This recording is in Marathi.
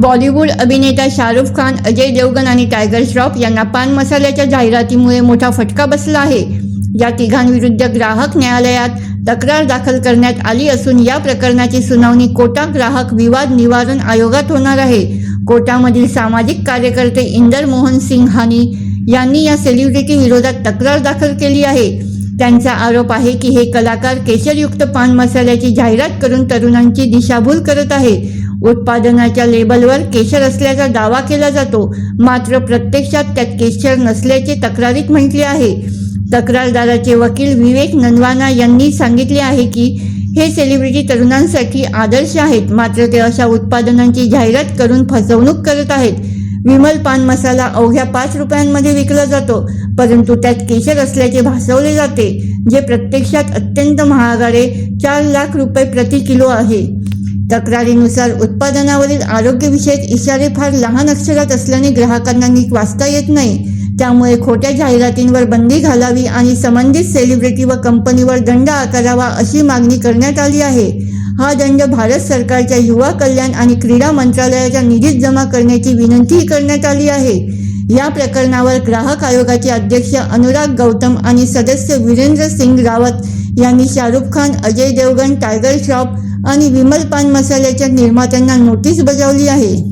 बॉलिवूड अभिनेता शाहरुख खान अजय देवगन आणि टायगर श्रॉफ यांना पान मसाल्याच्या जाहिरातीमुळे मोठा फटका बसला आहे. या तिघांविरुद्ध ग्राहक न्यायालयात तक्रार दाखल करण्यात आली असून या प्रकरणाची सुनावणी कोटा ग्राहक विवाद निवारण आयोगात होणार आहे. कोटामधील सामाजिक कार्यकर्ते इंदर मोहन सिंग हानी यांनी या सेलिब्रिटी विरोधात तक्रार दाखल केली आहे. त्यांचा आरोप आहे की हे कलाकार केशरयुक्त पान मसाल्याची जाहिरात करून तरुणांची दिशाभूल करत आहे. उत्पादनाच्या लेबलवर केशर असल्याचा दावा केला जातो. मात्र प्रत्यक्षात त्यात केशर नसल्याचे तक्रारीत म्हटले आहे. तक्रारदाराचे वकील विवेक ननवाना यांनी सांगितले आहे की हे सेलिब्रिटी तरुणांसाठी आदर्श आहेत. मात्र ते अशा उत्पादनांची जाहिरात करून फसवणूक करत आहेत. विमल पान मसाला अवघ्या पाच रुपयांमध्ये विकला जातो परंतु त्यात केशर असल्याचे भासवले जाते जे प्रत्यक्षात अत्यंत महागाडे चार लाख रुपये प्रति किलो आहे. तक्रारीनुसार उत्पादनावरील आरोग्यविषयक इशारे फार लहान अक्षरात असल्याने ग्राहकांना नीट वाचता येत नाही. त्यामुळे खोट्या जाहिरातींवर बंदी घालावी आणि संबंधित सेलिब्रिटी व कंपनीवर दंड आकारावा अशी मागणी करण्यात आली आहे. हा दंड भारत सरकारच्या युवा कल्याण आणि क्रीडा मंत्रालयाच्या निधीत जमा करण्याची विनंतीही करण्यात आली आहे. या प्रकरणावर ग्राहक आयोगाचे अध्यक्ष अनुराग गौतम आणि सदस्य वीरेंद्र सिंग रावत यांनी शाहरुख खान अजय देवगण टायगर श्रॉफ आणि विमल पान मसाल्याच्या निर्मात्यांना नोटीस बजावली आहे.